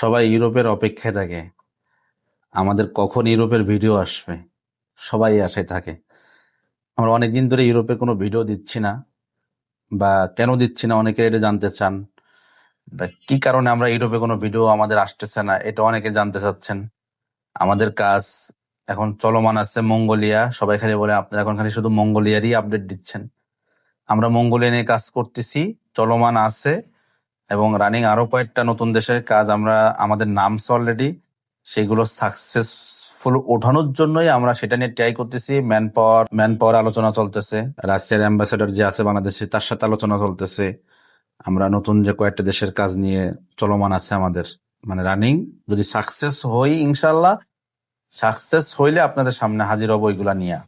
সবাই ইউরোপের অপেক্ষায় থাকে। আমাদের কখন ইউরোপের ভিডিও আসবে? সবাই আশায় থাকে। আমরা অনেকদিন ধরে ইউরোপের কোনো ভিডিও দিচ্ছি না বা কেন দিচ্ছি না অনেকে এটা জানতে চান। বা কি কারণে আমরা ইউরোপে কোনো ভিডিও আমাদের আসতেছে না, এটা অনেকে জানতে চাচ্ছেন। আমাদের কাজ এখন চলমান আছে মঙ্গোলিয়া। সবাই খালি বলে, আপনারা এখন খালি শুধু মঙ্গোলিয়ারই আপডেট দিচ্ছেন। আমরা মঙ্গোলিয়া নিয়ে কাজ করতেছি, চলমান আছে। এবং রানিং আরও কয়েকটা নতুন দেশের কাজ আমরা, আমাদের নামছে অলরেডি সেগুলো সাকসেসফুল ওঠানোর জন্যই আমরা সেটা নিয়ে ট্রাই করতেছি। ম্যান পাওয়ার ম্যান পাওয়ার আলোচনা চলতেছে। রাশিয়ার অ্যাম্বাসেডর যে আছে বাংলাদেশে, তার সাথে আলোচনা চলতেছে। আমরা নতুন যে কয়েকটা দেশের কাজ নিয়ে চলমান আছে আমাদের। মানে রানিং যদি সাকসেস হই ইনশাল্লাহ সাকসেস হইলে আপনাদের সামনে হাজির হব ওইগুলা নিয়ে।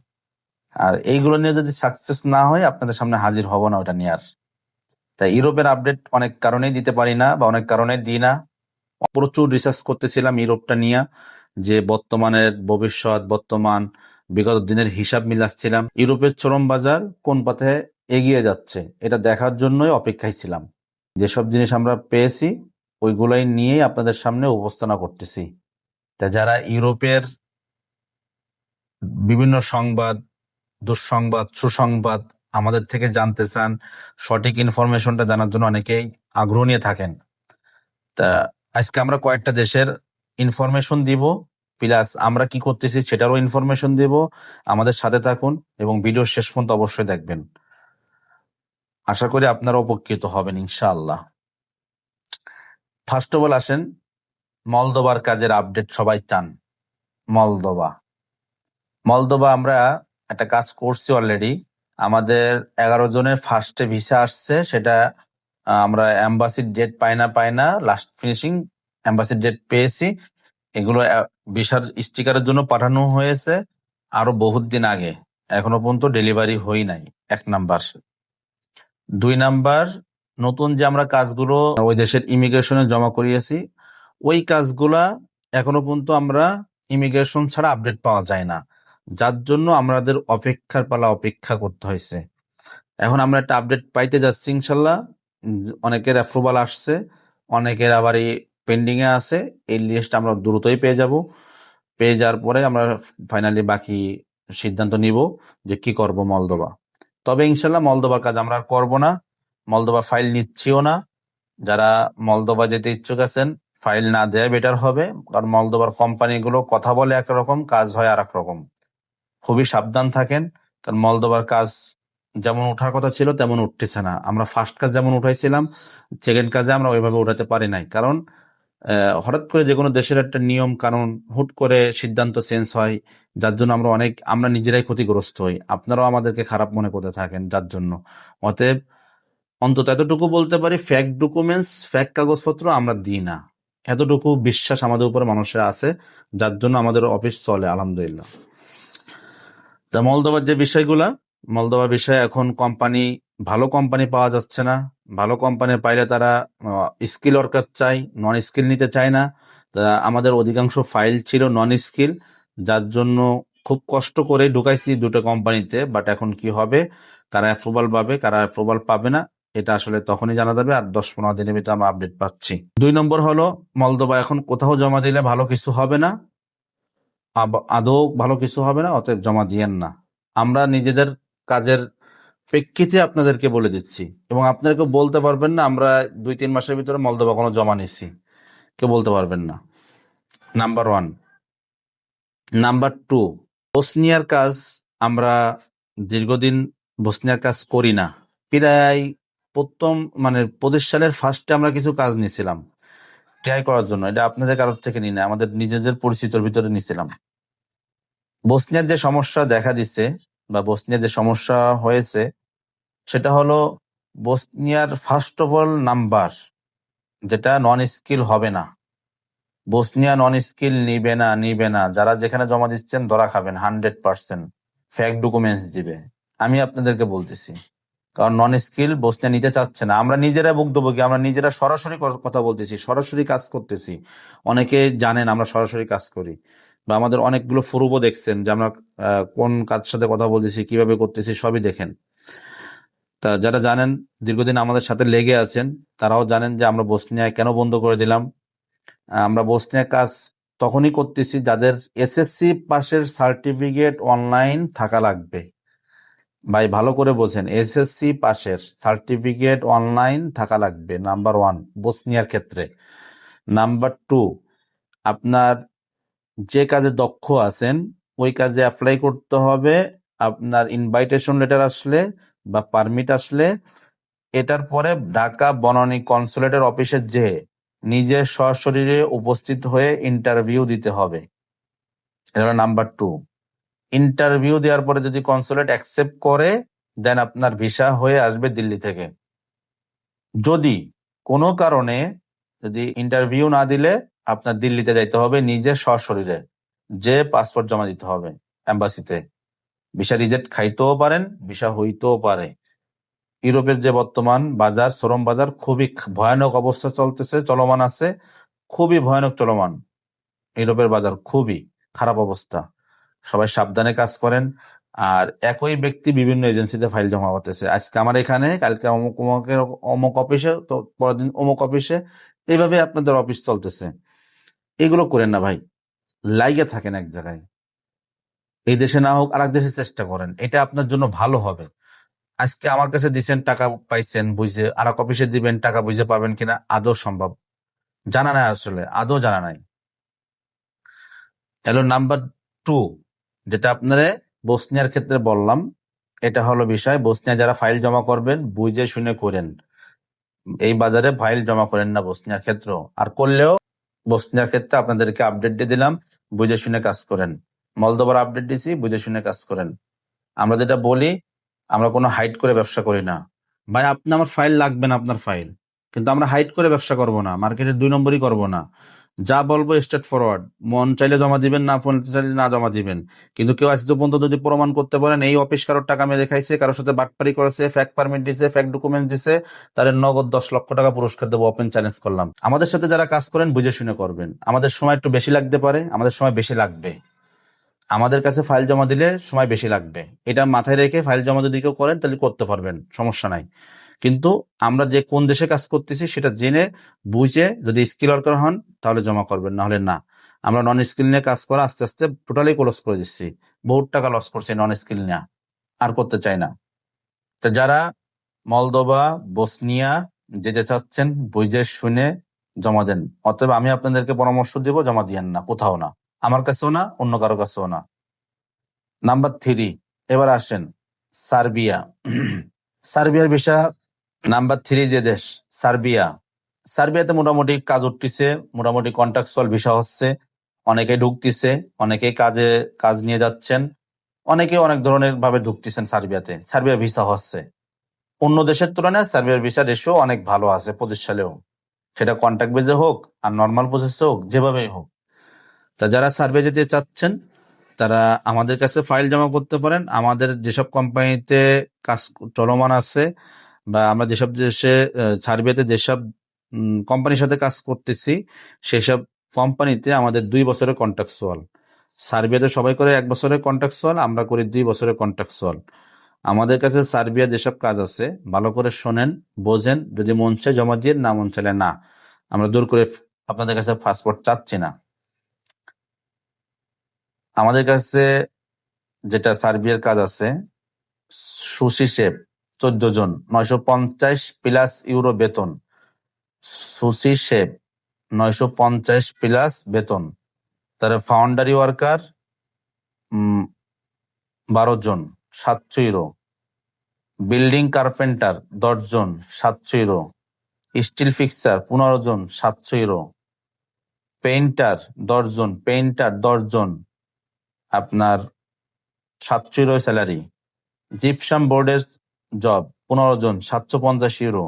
আর এইগুলো নিয়ে যদি সাকসেস না হয়, আপনাদের সামনে হাজির হব না ওটা নিয়ে আর। তাই ইউরোপের আপডেট অনেক কারণেই দিতে পারি না বা অনেক কারণে দিই না। প্রচুর রিসার্চ করতেছিলাম ইউরোপটা নিয়ে, যে বর্তমানের ভবিষ্যৎ, বর্তমান, বিগত দিনের হিসাব মিলাচ্ছিলাম। ইউরোপের চরম বাজার কোন পথে এগিয়ে যাচ্ছে, এটা দেখার জন্যই অপেক্ষায় ছিলাম। যেসব জিনিস আমরা পেয়েছি, ওইগুলাই নিয়েই আপনাদের সামনে উপস্থাপনা করতেছি। তা যারা ইউরোপের বিভিন্ন সংবাদ, দুঃসংবাদ, সুসংবাদ আমাদের থেকে জানতে চান, সঠিক ইনফরমেশনটা জানার জন্য অনেকেই আগ্রহ নিয়ে থাকেন। তা আজকে আমরা কয়েকটা দেশের ইনফরমেশন দিব প্লাস আমরা কি করতেছি সেটারও ইনফরমেশন দিব। আমাদের সাথে থাকুন এবং ভিডিও শেষ পর্যন্ত অবশ্যই দেখবেন। আশা করি আপনারা উপকৃত হবেন, ইনশাআল্লাহ। ফার্স্ট অফ অল আসেন মলদোবার কাজের আপডেট সবাই চান। মলদোবা মলদোবা আমরা একটা কাজ করছি অলরেডি আমাদের এগারো জনের ফার্স্টে ভিসা আসছে, সেটা আমরা অ্যাম্বাসির ডেট পাই না পাই না লাস্ট ফিনিশিং অ্যাম্বাসির ডেট পেয়েছি। এগুলো ভিসার স্টিকারের জন্য পাঠানো হয়েছে আরও বহুত দিন আগে। এখনও পর্যন্ত ডেলিভারি হই নাই, এক নাম্বার। দুই নাম্বার, নতুন যে আমরা কাজগুলো ওই দেশের ইমিগ্রেশনে জমা করিয়েছি, ওই কাজগুলা এখনও পর্যন্ত আমরা ইমিগ্রেশন ছাড়া আপডেট পাওয়া যায় না। যার জন্য আমাদের অপেক্ষার পালা অপেক্ষা করতে হয়েছে। এখন আমরা একটা আপডেট পাইতে যাচ্ছি ইনশাল্লাহ। অনেকের অ্যাপ্রুভাল আসছে, অনেকের আবার এই পেন্ডিং এ আছে। এই লিস্ট আমরা দ্রুতই পেয়ে যাব। পেয়ে যাওয়ার পরে আমরা ফাইনালি বাকি সিদ্ধান্ত নিব যে কি করব মলদোবা তবে ইনশাল্লাহ মলদোবার কাজ আমরা করব না। মলদোবা ফাইল নিচ্ছিও না। যারা মলদোবা যেতে ইচ্ছুক আছেন ফাইল না দেয়া বেটার হবে। কারণ মলদোবার কোম্পানিগুলো কথা বলে একরকম, কাজ হয় আর রকম। খুবই সাবধান থাকেন। কারণ মলদোবার কাজ যেমন ওঠার কথা ছিল, তেমন উঠতেছে না। আমরা ফার্স্ট কাজ যেমন উঠাইছিলাম সেকেন্ড কাজে আমরা ওইভাবে উঠাতে পারি নাই। কারণ হঠাৎ করে যে কোনো দেশের একটা নিয়ম, কানুন হুট করে সিদ্ধান্ত চেঞ্জ হয়, যার জন্য আমরা অনেক, আমরা নিজেরাই ক্ষতিগ্রস্ত হই। আপনারাও আমাদেরকে খারাপ মনে করতে থাকেন যার জন্য। অতএব, অন্তত এতটুকু বলতে পারি ফ্যাক ডকুমেন্টস ফ্যাক কাগজপত্র আমরা দিই না। এতটুকু বিশ্বাস আমাদের উপরে মানুষের আছে, যার জন্য আমাদের অফিস চলে, আলহামদুলিল্লাহ। তা মলদোবার যে বিষয়গুলা মলদোবার বিষয়ে এখন কোম্পানি ভালো কোম্পানি পাওয়া যাচ্ছে না। ভালো কোম্পানি পাইলে তারা স্কিল ওয়ার্কার চাই নন স্কিল নিতে চায় না। তা আমাদের অধিকাংশ ফাইল ছিল নন স্কিল যার জন্য খুব কষ্ট করে ঢুকাইছি দুটো কোম্পানিতে বাট এখন কি হবে? কারা অ্যাপ্রুভাল পাবে, কারা অ্যাপ্রুভাল পাবে না, এটা আসলে তখনই জানা যাবে, আর দশ পনেরো দিনের ভিতরে আমরা আপডেট পাচ্ছি। দুই নম্বর হলো মলদোবা এখন কোথাও জমা দিলে ভালো কিছু হবে না। আদৌ ভালো কিছু হবে না, অতএব জমা দিয়েন না। আমরা নিজেদের কাজের প্রেক্ষিতে আপনাদেরকে বলে দিচ্ছি। এবং আপনাদেরকে বলতে পারবেন না, আমরা দুই তিন মাসের ভিতরে মলদবা কোনো জমা নিচ্ছি কেউ বলতে পারবেন না। নাম্বার ওয়ান নাম্বার টু বসনিয়ার কাজ আমরা দীর্ঘদিন বসনিয়ার কাজ করি না। প্রায় প্রথম মানে পঁচিশ সালের ফার্স্টে আমরা কিছু কাজ নিয়েছিলাম। ট্রাই করার জন্য, এটা আপনাদের কারোর থেকে নিই না, আমাদের নিজেদের পরিচিতর ভিতরে নিয়েছিলাম বসনিয়ার যে সমস্যা দেখা দিচ্ছে বা বসনিয়ার যে সমস্যা হয়েছে, সেটা হলো বসনিয়ার ফার্স্ট অফ অল নাম্বার যেটা নন স্কিল হবে না। বসনিয়া নন স্কিল নিবে না নিবে না। যারা যেখানে জমা দিচ্ছেন, ধরা খাবেন হান্ড্রেড পার্সেন্ট ফ্যাক ডকুমেন্টস দিবে। আমি আপনাদেরকে বলতেছি। কারণ নন স্কিল বসনিয়া নিতে চাচ্ছে না। আমরা নিজেরা ভুক্তভোগী আমরা নিজেরা সরাসরি কথা বলতেছি, সরাসরি কাজ করতেছি। অনেকে জানেন আমরা সরাসরি কাজ করি। বা আমাদের অনেকগুলো ফুরুবও দেখছেন যে আমরা কোন কাজ সাথে কথা বলতেছি, কীভাবে করতেছি, সবই দেখেন। তা যারা জানেন, দীর্ঘদিন আমাদের সাথে লেগে আছেন, তারাও জানেন যে আমরা বসনিয়ায় কেন বন্ধ করে দিলাম। আমরা বসনিয়া কাজ তখনই করতেছি যাদের এসএসসি পাশের সার্টিফিকেট অনলাইন থাকা লাগবে। ভাই, ভালো করে বোঝেন এসএসসি পাশের সার্টিফিকেট অনলাইন থাকা লাগবে নাম্বার ওয়ান বসনিয়ার ক্ষেত্রে। নাম্বার টু আপনার যে কাজে দক্ষ আছেন, ওই কাজে অ্যাপ্লাই করতে হবে, আপনার ইনভাইটেশন লেটার আসলে বা পারমিট আসলে। এটার পরে ঢাকা বনানী কনসুলেটের অফিসে যে নিজে সশরীরে উপস্থিত হয়ে ইন্টারভিউ দিতে হবে। এটা নাম্বার টু ইন্টারভিউ দেওয়ার পরে যদি কনসুলেট অ্যাকসেপ্ট করে দেন আপনার ভিসা হয়ে আসবে দিল্লি থেকে। যদি কোনো কারণে যদি ইন্টারভিউ না দিলে, আপনার দিল্লিতে যাইতে হবে নিজে সশরীরে, যে পাসপোর্ট জমা দিতে হবে এম্বাসিতে ভিসা রিজেক্ট খাইতেও পারেন ভিসা হইতেও পারে। ইউরোপের যে বর্তমান বাজার, শ্রম বাজার, খুবই ভয়ানক অবস্থা চলতেছে, চলমান আছে, খুবই ভয়ানক চলমান। ইউরোপের বাজার খুবই খারাপ অবস্থা। সবাই সাবধানে কাজ করেন। আর একই ব্যক্তি বিভিন্ন এজেন্সিতে ফাইল জমা করতেছে। আজকে আমার এখানে, কালকে অমুক, অমুকের অমুক অফিসে, তো পরের দিন অমুক অফিসে। এইভাবে আপনাদের অফিস চলতেছে। এগুলো করেন না ভাই। লাইগে থাকেন এক জায়গায়। এই দেশে না হোক, আরেক দেশে চেষ্টা করেন। এটা আপনার জন্য ভালো হবে। আজকে আমার কাছে দিচ্ছেন টাকা পাইছেন বুঝে। আর এক অফিসে দিবেন, টাকা বুঝে পাবেন কিনা, আদৌ সম্ভব। জানা নাই আসলে, আদৌ জানা নাই। এলো নাম্বার টু। যেটা আপনারা বসনিয়ার ক্ষেত্রে বললাম, এটা হলো বিষয়, বসনিয়া যারা ফাইল জমা করবেন, বুঝে শুনে করেন। এই বাজারে ফাইল জমা করেন না বসনিয়ার ক্ষেত্রেও। আর করলেও বসনিয়ার ক্ষেত্রে আপনাদেরকে আপডেট দিয়ে দিলাম, বুঝে শুনে কাজ করেন। মলদোবার আপডেট দিছি, বুঝে শুনে কাজ করেন। আমরা যেটা বলি, আমরা কোনো হাইট করে ব্যবসা করি না। ভাই, আপনি আমার ফাইল লাগবে না আপনার ফাইল কিন্তু আমরা হাইট করে ব্যবসা করব না মার্কেটে দুই নম্বরই করব না। যা বলব স্ট্রেট ফরওয়ার্ড মন চাইলে জমা দিবেন, না ফোন চাইলে না জমা দিবেন। কিন্তু কেউ আজ পর্যন্ত যদি প্রমাণ করতে পারেন এই অফিস কারোর টাকা মেরে খাইছে, কারোর সাথে বাটপারি করেছে ফ্যাক পারমিট দিছে ফ্যাক ডকুমেন্ট দিছে তাদের নগদ দশ লক্ষ টাকা পুরস্কার দেবো ওপেন চ্যালেঞ্জ করলাম। আমাদের সাথে যারা কাজ করেন, বুঝে শুনে করবেন। আমাদের সময় একটু বেশি লাগতে পারে, আমাদের সময় বেশি লাগবে। আমাদের কাছে ফাইল জমা দিলে সময় বেশি লাগবে। এটা মাথায় রেখে ফাইল জমা যদি কেউ করেন, তাহলে করতে পারবেন, সমস্যা নাই। কিন্তু আমরা যে কোন দেশে কাজ করতেছি সেটা জেনে, বুঝে যদি স্কিল ওয়ার্কার হন, তাহলে জমা করবেন না হলে না। আমরা নন স্কিল নিয়ে কাজ করা আস্তে আস্তে টোটালি ক্লোজ করে দিচ্ছি। বহুত টাকা লস করছি নন স্কিল নিয়ে। আর করতে চাই না। তো যারা মলদোবা বসনিয়া, যে যে চাচ্ছেন, বুঝে শুনে জমা দেন। অতএব আমি আপনাদেরকে পরামর্শ দিব, জমা দিয়েন না, কোথাও না। আমার কাছেও না, অন্য কারও কাছেও না। নাম্বার থ্রি এবার আসেন সার্বিয়া। সার্বিয়ার বিষয় নাম্বার থ্রি যে দেশ, সার্বিয়া। সার্বিয়াতে মোটামুটি কাজ উঠতেছে, মোটামুটি কন্ট্রাকচুয়াল ভিসা হচ্ছে। অনেকে ঢুকতেছে অনেকে কাজে, কাজ নিয়ে যাচ্ছেন। অনেকে অনেক ধরনের ভাবে ঢুকতেছেন সার্বিয়াতে। সার্বিয়া ভিসা হচ্ছে। অন্য দেশের তুলনায় সার্বিয়ার ভিসা রেশিও অনেক ভালো আছে পঁচিশ সালেও। সেটা কন্ট্যাক্ট বেজে হোক আর নর্মাল প্রসেসে হোক, যেভাবেই হোক। তা যারা সার্ভে যেতে চাচ্ছেন, তারা আমাদের কাছে ফাইল জমা করতে পারেন। আমাদের যেসব কোম্পানিতে কাজ চলমান আছে বা আমরা যেসব দেশে সার্ভেতে যেসব কোম্পানির সাথে কাজ করতেছি, সেসব কোম্পানিতে আমাদের দুই বছরের কন্ট্রাকচুয়াল সার্বিয়াতে সবাই করে এক বছরের কন্ট্রাকচুয়াল আমরা করি দুই বছরের কন্ট্রাকচুয়াল আমাদের কাছে সার্বিয়া যেসব কাজ আছে, ভালো করে শোনেন, বোঝেন, যদি মন চায় জমা দিয়ে, না মন চাইলে না। আমরা দূর করে আপনাদের কাছে পাসপোর্ট চাচ্ছি না। আমাদের কাছে যেটা সার্বিয়ার কাজ আছে, সুশি শেপ চোদ্দ জন, নয়শো পঞ্চাশ প্লাস ইউরো বেতন। সুশি শেপ নয়শো পঞ্চাশ প্লাস বেতন। তার ফাউন্ডারি ওয়ার্কার বারো জন, সাতশো ইউরো। বিল্ডিং কার্পেন্টার দশ জন, সাতশো ইউরো। স্টিল ফিক্সার পনেরো জন, সাতশো ইউরো। পেইন্টার দশ জন পেইন্টার দশ জন। আপনার সাতশো ইউরো স্যালারি জিপসাম বোর্ডের জব পনেরো জন, সাতশো পঞ্চাশ ইউরো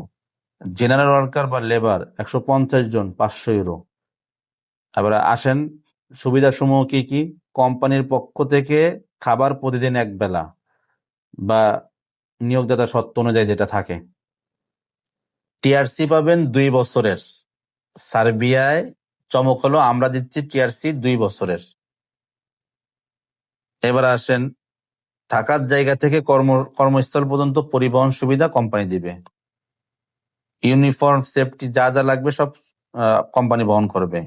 জেনারেল ওয়ার্কার বা লেবার একশো পঞ্চাশ জন, পাঁচশো ইউরো তারপরে আসেন, সুবিধাসমূহ কি কি? কোম্পানির পক্ষ থেকে খাবার প্রতিদিন এক বেলা বা নিয়োগদাতা সত্য অনুযায়ী যেটা থাকে। টিআরসি পাবেন দুই বছরের। সার্বিয়ায় চমক হলো আমরা দিচ্ছি টিআরসি দুই বছরের। এবার আসেন থাকার জায়গা থেকে কর্ম, কর্মস্থল পর্যন্ত পরিবহন সুবিধা কোম্পানি দিবে। ইউনিফর্ম সেফটি যা যা লাগবে সব কোম্পানি বহন করবে।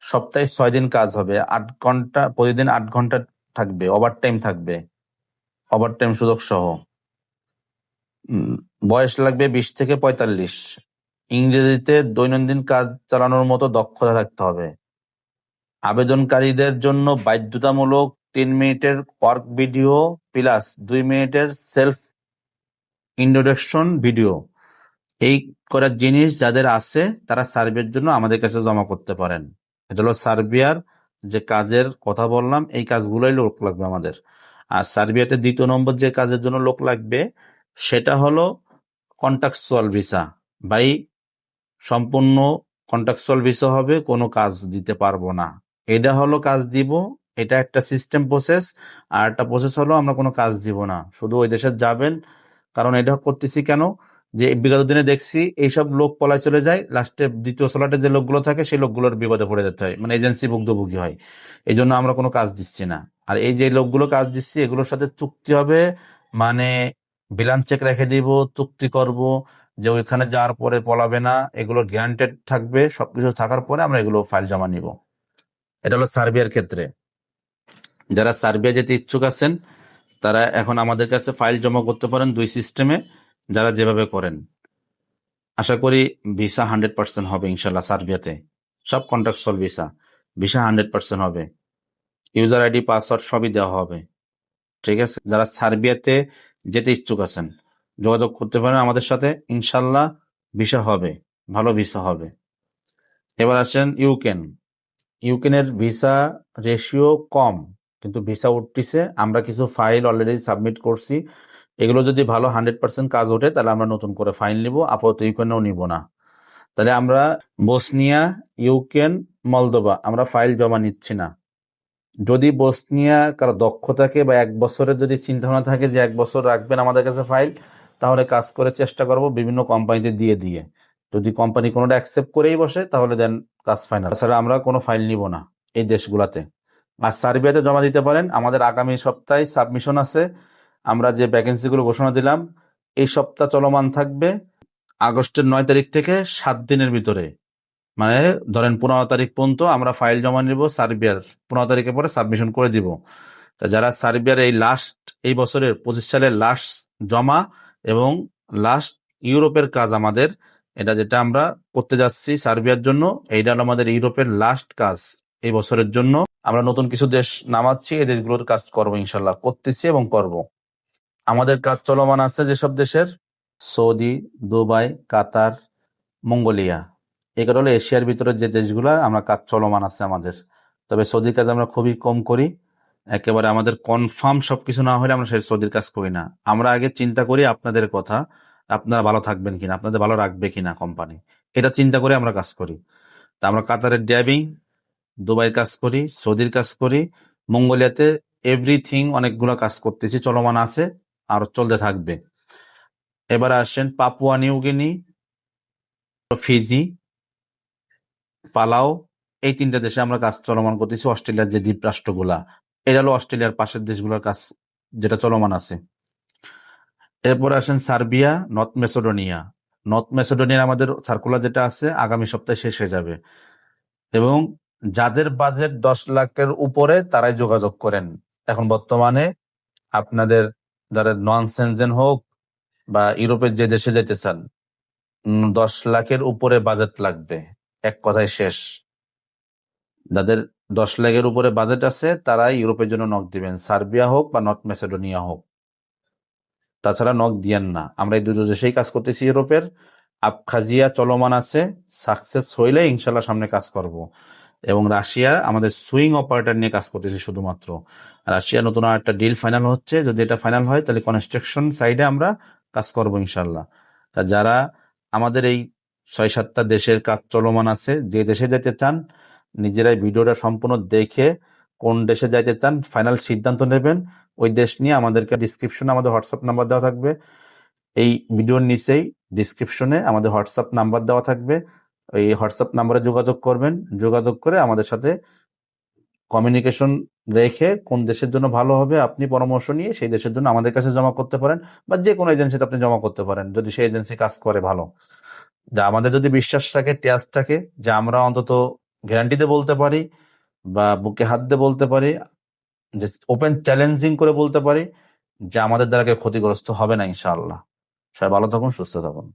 সপ্তাহে ছয় দিন কাজ হবে। আট ঘণ্টা, প্রতিদিন আট ঘণ্টা থাকবে। ওভার টাইম থাকবে। ওভার টাইম সুযোগ সহ। বয়স লাগবে বিশ থেকে পঁয়তাল্লিশ। ইংরেজিতে দৈনন্দিন কাজ চালানোর মতো দক্ষতা থাকতে হবে। আবেদনকারীদের জন্য বাধ্যতামূলক তিন মিনিটের ওয়ার্ক ভিডিও প্লাস দুই মিনিটের সেলফ ইন্ট্রোডাকশন ভিডিও এই করার জিনিস যাদের আছে, তারা সার্ভের জন্য আমাদের কাছে জমা করতে পারেন। এটা হলো সার্বিয়ার যে কাজের কথা বললাম, এই কাজগুলোই লোক লাগবে আমাদের। আর সার্বিয়াতে দ্বিতীয় নম্বর যে কাজের জন্য লোক লাগবে, সেটা হলো কন্ট্রাকচুয়াল ভিসা বাই সম্পূর্ণ কন্ট্রাকচুয়াল ভিসা হবে, কোনো কাজ দিতে পারব না। এটা হলো কাজ দিব এটা একটা সিস্টেম প্রসেস আর একটা প্রসেস হলো আমরা কোনো কাজ দিব না। শুধু ওই দেশে যাবেন। কারণ এটা করতেছি কেন? যে বিগত দিনে দেখছি এইসব লোক পলায় চলে যায় লাস্টে দ্বিতীয় সোলাটে যে লোকগুলো থাকে, সেই লোকগুলোর বিপদে পড়ে যেতে হয়। মানে এজেন্সি ভুক্তভোগী হয়। এই জন্য আমরা কোনো কাজ দিচ্ছি না। আর এই যে লোকগুলো কাজ দিচ্ছি, এগুলোর সাথে চুক্তি হবে। মানে বিলান চেক রেখে দিব, চুক্তি করব যে ওইখানে যাওয়ার পরে পলাবে না। এগুলো গ্যারান্টেড থাকবে। সবকিছু থাকার পরে আমরা এগুলো ফাইল জমা নিব। এটা হলো সার্বিয়ার ক্ষেত্রে। যারা সার্বিয়া যেতে ইচ্ছুক আছেন, তারা এখন আমাদের কাছে ফাইল জমা করতে পারেন দুই সিস্টেমে, যারা যেভাবে করেন। আশা করি ভিসা হান্ড্রেড পার্সেন্ট হবে ইনশাল্লাহ সার্বিয়াতে। সব contractual visa visa hundred percent হবে। ইউজার আইডি, পাসওয়ার্ড সবই দেওয়া হবে। ঠিক আছে? যারা সার্বিয়াতে যেতে ইচ্ছুক আছেন, যোগাযোগ করতে পারেন আমাদের সাথে, ইনশাল্লাহ ভিসা হবে, ভালো ভিসা হবে। এবার আসেন ইউকেন। ইউকেনের ভিসা রেশিও কম। কিন্তু ভিসা উঠতিছে, আমরা কিছু ফাইল অলরেডি সাবমিট করছি। এগুলো যদি ভালো হান্ড্রেড পার্সেন্ট কাজ ওঠে, তাহলে আমরা নতুন করে ফাইল নিব, আপাতত ইউকেনেও নিব না। তাহলে আমরা বসনিয়া ইউকেন মলদোবা আমরা ফাইল জমা নিচ্ছি না। যদি বসনিয়া কারও দক্ষ থাকে বা এক বছরের যদি চিন্তা ভাবনা থাকে যে এক বছর রাখবেন আমাদের কাছে ফাইল, তাহলে কাজ করে চেষ্টা করব বিভিন্ন কোম্পানিতে দিয়ে দিয়ে। যদি কোম্পানি কোনোটা অ্যাকসেপ্ট করেই বসে, তাহলে দেন কাজ ফাইনাল তাছাড়া আমরা কোনো ফাইল নিব না এই দেশগুলাতে। আর সার্বিয়াতে জমা দিতে পারেন। আমাদের আগামী সপ্তাহে সাবমিশন আছে। আমরা যে ভ্যাকেন্সিগুলো ঘোষণা দিলাম, এই সপ্তাহ চলমান থাকবে আগস্টের নয় তারিখ থেকে সাত দিনের ভিতরে। মানে ধরেন পনেরো তারিখ পর্যন্ত আমরা ফাইল জমা নিব, সার্বিয়ার পনেরো তারিখের পরে সাবমিশন করে দিব। তা যারা সার্বিয়ার এই লাস্ট এই বছরের পঁচিশ সালের লাস্ট জমা এবং লাস্ট ইউরোপের কাজ আমাদের, এটা যেটা আমরা করতে যাচ্ছি সার্বিয়ার জন্য, এইটা হলো আমাদের ইউরোপের লাস্ট কাজ। এই বছরের জন্য আমরা নতুন কিছু দেশ নামাচ্ছি, এই দেশগুলোর কাজ করব, ইনশাল্লাহ, করতেছি এবং করব। আমাদের কাজ চলমান আছে যেসব দেশের? Saudi, Dubai, Qatar, Mongolia. এগুলো হলো এশিয়ার ভিতরে যে দেশগুলো, আমরা কাজ চলমান আছে আমাদের। তবে সৌদির কাজ আমরা খুবই কম করি। একেবারে আমাদের কনফার্ম সবকিছু না হলে আমরা সেই সৌদির কাজ করি না। আমরা আগে চিন্তা করি আপনাদের কথা, আপনারা ভালো থাকবেন কিনা, আপনাদের ভালো রাখবে কিনা কোম্পানি এটা চিন্তা করে আমরা কাজ করি। তা আমরা কাতারের ড্রাইভিং দুবাই কাজ করি, সৌদির কাজ করি, মঙ্গোলিয়াতে এভরিথিং অনেকগুলো কাজ করতেছি, চলমান আছে আর চলতে থাকবে। এবার আসেন পাপুয়া নিউগিনি ফিজি, পালাও, এই তিনটা দেশে আমরা কাজ চলমান করতেছি, অস্ট্রেলিয়ার যে দ্বীপ রাষ্ট্রগুলা। এটা হলো অস্ট্রেলিয়ার পাশের দেশগুলোর কাজ যেটা চলমান আছে। এরপর আসেন সার্বিয়া, নর্থ মেসোডোনিয়া। নর্থ মেসোডোনিয়ার আমাদের সার্কুলার যেটা আছে, আগামী সপ্তাহে শেষ হয়ে যাবে। এবং যাদের বাজেট দশ লাখের উপরে তারাই যোগাযোগ করেন। এখন বর্তমানে আপনাদের যারা নন সেনজেন হোক বা ইউরোপের যে দেশে যেতে চান দশ লাখের উপরে বাজেট লাগবে। এক কথায় শেষ। যাদের দশ লাখের উপরে বাজেট আছে তারা ইউরোপের জন্য নক দিবেন। সার্বিয়া হোক বা নর্থ মেসেডোনিয়া হোক। তাছাড়া নক দিয়েন না। আমরা এই দুটো দেশেই কাজ করতেছি ইউরোপের। আবখাজিয়া চলমান আছে। সাকসেস হইলে ইনশাল্লাহ সামনে কাজ করব। এবং রাশিয়া আমাদের সুইং অপারেটর নিয়ে কাজ করতেছে শুধুমাত্র। রাশিয়া নতুন একটা ডিল ফাইনাল হচ্ছে, যদি এটা ফাইনাল হয় তাহলে কনস্ট্রাকশন সাইডে আমরা কাজ করব ইনশাল্লাহ তা যারা আমাদের এই ছয় সাতটা দেশের কাজ চলমান আছে, যে দেশে যেতে চান, নিজেরাই ভিডিওটা সম্পূর্ণ দেখে কোন দেশে যাইতে চান ফাইনাল সিদ্ধান্ত নেবেন। ওই দেশ নিয়ে আমাদেরকে ডিসক্রিপশনে আমাদের হোয়াটসঅ্যাপ নাম্বার দেওয়া থাকবে। এই ভিডিওর নিচেই ডিসক্রিপশনে আমাদের হোয়াটসঅ্যাপ নাম্বার দেওয়া থাকবে। এই হোয়াটসঅ্যাপ নাম্বারে যোগাযোগ করবেন। যোগাযোগ করে আমাদের সাথে কমিউনিকেশন রেখে কোন দেশের জন্য ভালো হবে আপনি পরামর্শ নিয়ে সেই দেশের জন্য আমাদের কাছে জমা করতে পারেন বা যে কোনো এজেন্সিতে আপনি জমা করতে পারেন যদি সেই এজেন্সি কাজ করে ভালো। যা আমাদের যদি বিশ্বাস থাকে ট্যাস থাকে, যে আমরা অন্তত গ্যারান্টিতে বলতে পারি বা বুকে হাত দিয়ে বলতে পারি যে ওপেন চ্যালেঞ্জিং করে বলতে পারি, যে আমাদের দ্বারা কেউ ক্ষতিগ্রস্ত হবে না ইনশাআল্লাহ। সবাই ভালো থাকুন, সুস্থ থাকুন।